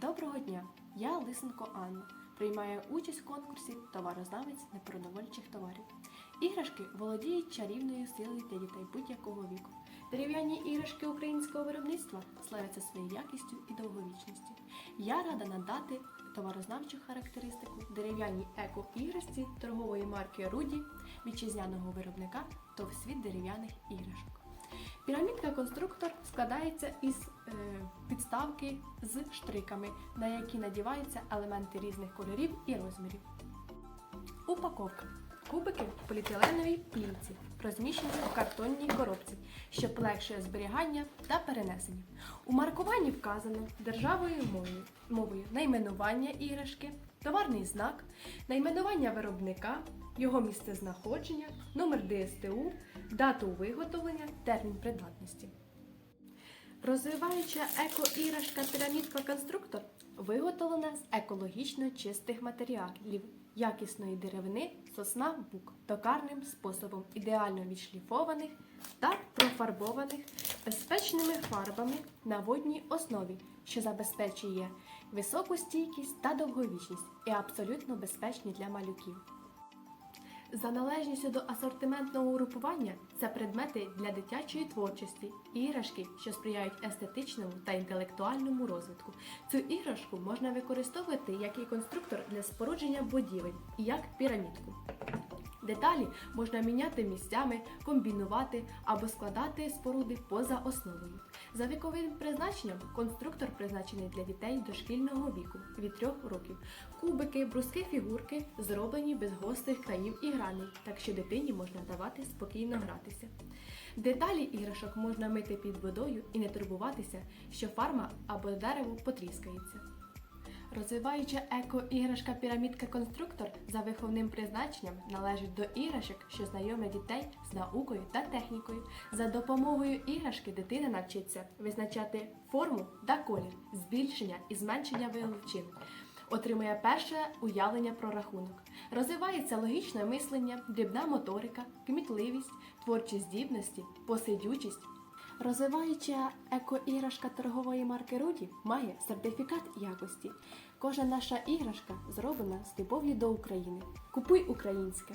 Доброго дня! Я Лисенко Анна. Приймаю участь в конкурсі Товарознавець непродовольчих товарів. Іграшки володіють чарівною силою для дітей будь-якого віку. Дерев'яні іграшки українського виробництва славяться своєю якістю і довговічністю. Я рада надати товарознавчу характеристику дерев'яній еко-іграшці торгової марки Руді вітчизняного виробника ТОВ світ дерев'яних іграшок. Пірамідка конструктор складається із е, підставки з штриками, на які надіваються елементи різних кольорів і розмірів. Упаковка. Поліетиленовій плівці, розміщені в картонній коробці, що полегшує зберігання та перенесення. У маркуванні вказано державою мовою, мовою найменування іграшки, товарний знак, найменування виробника, його місце знаходження, номер ДСТУ, дату виготовлення, термін придатності. Розвиваюча еко-іграшка пірамідка конструктор виготовлена з екологічно чистих матеріалів, якісної деревини, сосна бук, токарним способом, ідеально відшліфованих та профарбованих безпечними фарбами на водній основі, що забезпечує високу стійкість та довговічність і абсолютно безпечні для малюків. За належністю до асортиментного групування це предмети для дитячої творчості, іграшки, що сприяють естетичному та інтелектуальному розвитку. Цю іграшку можна використовувати як і конструктор для спорудження будівель і як пірамідку. Деталі можна міняти місцями, комбінувати або складати споруди поза основою. За віковим призначенням конструктор призначений для дітей дошкільного віку від 3 років. Кубики, бруски, фігурки зроблені без гострих країв і граней, так що дитині можна давати спокійно гратися. Деталі іграшок можна мити під водою і не турбуватися, що фарма або дерево потріскається. Розвиваюча еко-іграшка пірамідка конструктор за виховним призначенням належить до іграшок, що знайомлять дітей з наукою та технікою. За допомогою іграшки дитина навчиться визначати форму та колір, збільшення і зменшення величин. Отримує перше уявлення про рахунок. Розвивається логічне мислення, дрібна моторика, кмітливість, творчі здібності, посидючість, Розвиваюча еко-іграшка торгової марки Руді має сертифікат якості. Кожна наша іграшка зроблена з любов'ю до України. Купуй українське!